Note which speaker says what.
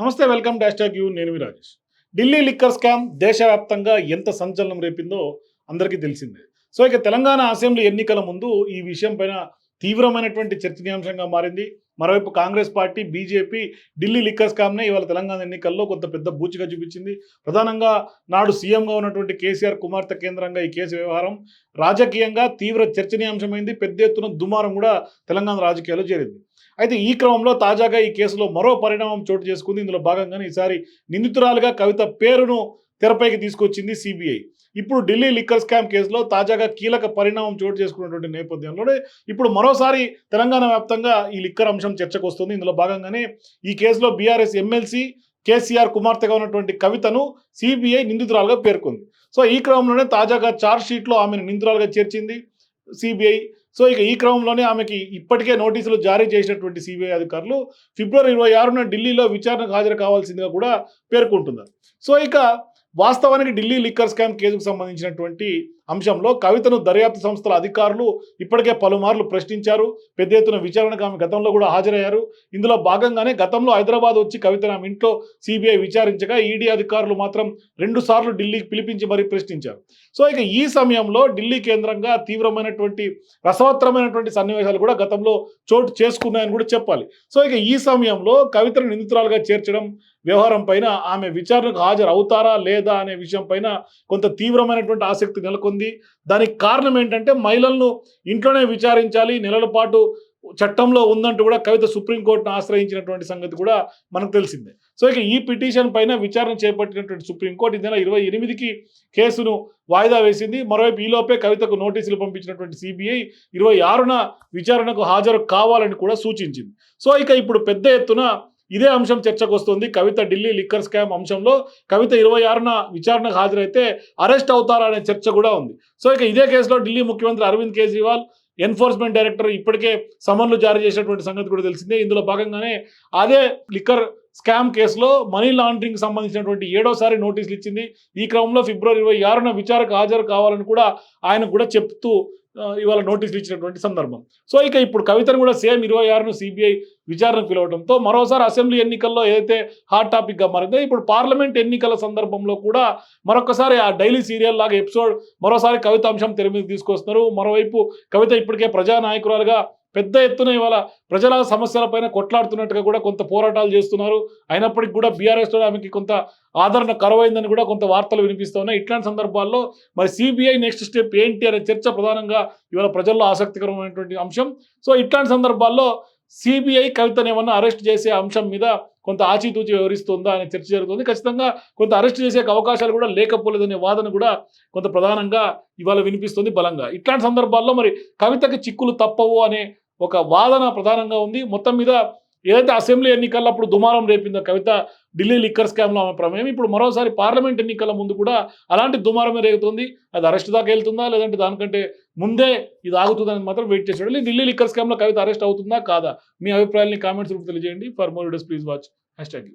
Speaker 1: నమస్తే welcome dash tag you నేను Rajesh. Delhi liquor scam దేశవ్యాప్తంగా ఎంత సంచలనం రేపిందో అందరికీ తెలిసిందే. సో ఇక తెలంగాణ అసెంబ్లీ ఎన్నికల ముందు ఈ విషయం పైన తీవ్రమైనటువంటి చర్చనీయాంశంగా మారింది. మరోవైపు Congress party BJP Delhi liquor స్కామ్నే ఇవాళ తెలంగాణ ఎన్నికల్లో కొంత పెద్ద బూచిగా చూపించింది. ప్రధానంగా నాడు సీఎంగా ఉన్నటువంటి కేసీఆర్ కుమార్తె కేంద్రంగా ఈ కేసు వ్యవహారం రాజకీయంగా తీవ్ర చర్చనీయాంశమైంది. పెద్ద ఎత్తున దుమారం కూడా తెలంగాణ రాజకీయాల్లో చేరింది. అయితే ఈ క్రమంలో తాజాగా ఈ కేసులో మరో పరిణామం చోటు చేసుకుంది. ఇందులో భాగంగానే ఈసారి నిందితురాలుగా కవిత పేరును తెరపైకి తీసుకొచ్చింది సిబిఐ. ఇప్పుడు ఢిల్లీ లిక్కర్ స్కామ్ కేసులో తాజాగా కీలక పరిణామం చోటు చేసుకున్నటువంటి నేపథ్యంలోనే ఇప్పుడు మరోసారి తెలంగాణ వ్యాప్తంగా ఈ లిక్కర్ అంశం చర్చకు వస్తుంది. ఇందులో భాగంగానే ఈ కేసులో బీఆర్ఎస్ ఎమ్మెల్సీ కేసీఆర్ కుమార్తెగా ఉన్నటువంటి కవితను సిబిఐ నిందితురాలుగా పేర్కొంది. సో ఈ క్రమంలోనే తాజాగా చార్జ్ షీట్లో ఆమెను నిందితురాలుగా చేర్చింది సిబిఐ. సో ఇక ఈ క్రమంలోనే ఆమెకి ఇప్పటికే నోటీసులు జారీ చేసినటువంటి సిబిఐ అధికారులు ఫిబ్రవరి ఇరవై ఆరున ఢిల్లీలో విచారణకు హాజరు కావాల్సిందిగా కూడా పేర్కొంటున్నారు. సో ఇక వాస్తవానికి ఢిల్లీ లిక్కర్ స్కామ్ కేసుకు సంబంధించినటువంటి అంశంలో కవితను దర్యాప్తు సంస్థల అధికారులు ఇప్పటికే పలుమార్లు ప్రశ్నించారు. పెద్ద ఎత్తున విచారణకు ఆమె గతంలో కూడా హాజరయ్యారు. ఇందులో భాగంగానే గతంలో హైదరాబాద్ వచ్చి కవితను ఆమె ఇంట్లో సిబిఐ విచారించగా ఈడీ అధికారులు మాత్రం రెండు సార్లు ఢిల్లీకి పిలిపించి మరీ ప్రశ్నించారు. సో ఇక ఈ సమయంలో ఢిల్లీ కేంద్రంగా తీవ్రమైనటువంటి రసవత్తరమైనటువంటి సన్నివేశాలు కూడా గతంలో చోటు చేసుకున్నాయని కూడా చెప్పాలి. సో ఇక ఈ సమయంలో కవితను నిందితురాలుగా చేర్చడం వ్యవహారం పైన ఆమె విచారణకు హాజరు అవుతారా లేదా అనే విషయం పైన కొంత తీవ్రమైనటువంటి ఆసక్తి నెలకొంది. దానికి కారణం ఏంటంటే మహిళలను ఇంట్లోనే విచారించాలి నెలల పాటు చట్టంలో ఉందంటూ కూడా కవిత సుప్రీంకోర్టును ఆశ్రయించినటువంటి సంగతి కూడా మనకు తెలిసిందే. సో ఇక ఈ పిటిషన్ పైన విచారణ చేపట్టినటువంటి సుప్రీంకోర్టు ఈ నెల ఇరవై ఎనిమిదికి కేసును వాయిదా వేసింది. మరోవైపు ఈలోపే కవితకు నోటీసులు పంపించినటువంటి సిబిఐ ఇరవై ఆరున విచారణకు హాజరు కావాలని కూడా సూచించింది. సో ఇక ఇప్పుడు పెద్ద ఎత్తున ఇదే అంశం చర్చకు వస్తుంది. కవిత ఢిల్లీ లిక్కర్ స్కామ్ అంశంలో కవిత ఇరవై ఆరున విచారణకు హాజరైతే అరెస్ట్ అవుతారనే చర్చ కూడా ఉంది. సో ఇక ఇదే కేసులో ఢిల్లీ ముఖ్యమంత్రి అరవింద్ కేజ్రీవాల్ ఎన్ఫోర్స్మెంట్ డైరెక్టర్ ఇప్పటికే సమన్లు జారీ చేసినటువంటి సంగతి కూడా తెలిసిందే. ఇందులో భాగంగానే అదే లిక్కర్ స్కామ్ కేసులో మనీ లాండరింగ్ సంబంధించినటువంటి ఏడోసారి నోటీసులు ఇచ్చింది. ఈ క్రమంలో ఫిబ్రవరి ఇరవై ఆరున విచారకు హాజరు కావాలని కూడా ఆయన కూడా చెప్తూ ఇవాళ నోటీసులు ఇచ్చినటువంటి సందర్భం. సో ఇక ఇప్పుడు కవితను కూడా సేమ్ ఇరవై ఆరును సిబిఐ విచారణ పిలవడంతో మరోసారి అసెంబ్లీ ఎన్నికల్లో ఏదైతే హాట్ టాపిక్గా మారిందో ఇప్పుడు పార్లమెంట్ ఎన్నికల సందర్భంలో కూడా మరొకసారి ఆ డైలీ సీరియల్ లాగా ఎపిసోడ్ మరోసారి కవిత అంశం తెర మీద తీసుకొస్తున్నారు. మరోవైపు కవిత ఇప్పటికే ప్రజానాయకురాలుగా పెద్ద ఎత్తున ఇవాళ ప్రజల సమస్యలపైన కొట్లాడుతున్నట్టుగా కూడా కొంత పోరాటాలు చేస్తున్నారు. అయినప్పటికీ కూడా బీఆర్ఎస్లో ఆమెకి కొంత ఆదరణ కరువైందని కూడా కొంత వార్తలు వినిపిస్తున్నాయి ఇట్లాంటి సందర్భాల్లో మరి సిబిఐ నెక్స్ట్ స్టెప్ ఏంటి అనే చర్చ ప్రధానంగా ఇవాళ ప్రజల్లో ఆసక్తికరమైనటువంటి అంశం. సో ఇట్లాంటి సందర్భాల్లో సిబిఐ కవితను ఏమన్నా అరెస్ట్ చేసే అంశం మీద కొంత ఆచితూచి వ్యవహరిస్తుందా అనే చర్చ జరుగుతుంది. ఖచ్చితంగా కొంత అరెస్ట్ చేసే అవకాశాలు కూడా లేకపోలేదనే వాదన కూడా కొంత ప్రధానంగా ఇవాళ వినిపిస్తుంది బలంగా. ఇట్లాంటి సందర్భాల్లో మరి కవితకి చిక్కులు తప్పవు అనే ఒక వాదన ప్రధానంగా ఉంది. మొత్తం మీద ఏదైతే అసెంబ్లీ ఎన్నికల్లో అప్పుడు దుమారం రేపిందో కవిత ఢిల్లీ లిక్కర్ స్కామ్లో ఆమె ప్రమేయం. ఇప్పుడు మరోసారి పార్లమెంట్ ఎన్నికల ముందు కూడా అలాంటి దుమారమే రేగుతుంది. అది అరెస్ట్ దాకా వెళ్తుందా? లేదంటే దానికంటే ముందే ఇది ఆగుతుందని మాత్రం వెయిట్ చేసి ఢిల్లీ లిక్కర్ స్కామ్లో కవిత అరెస్ట్ అవుతుందా? కాదా? మీ అభిప్రాయాన్ని కామెంట్స్ రూపంలో తెలియజేయండి. For more videos please watch. Hashtag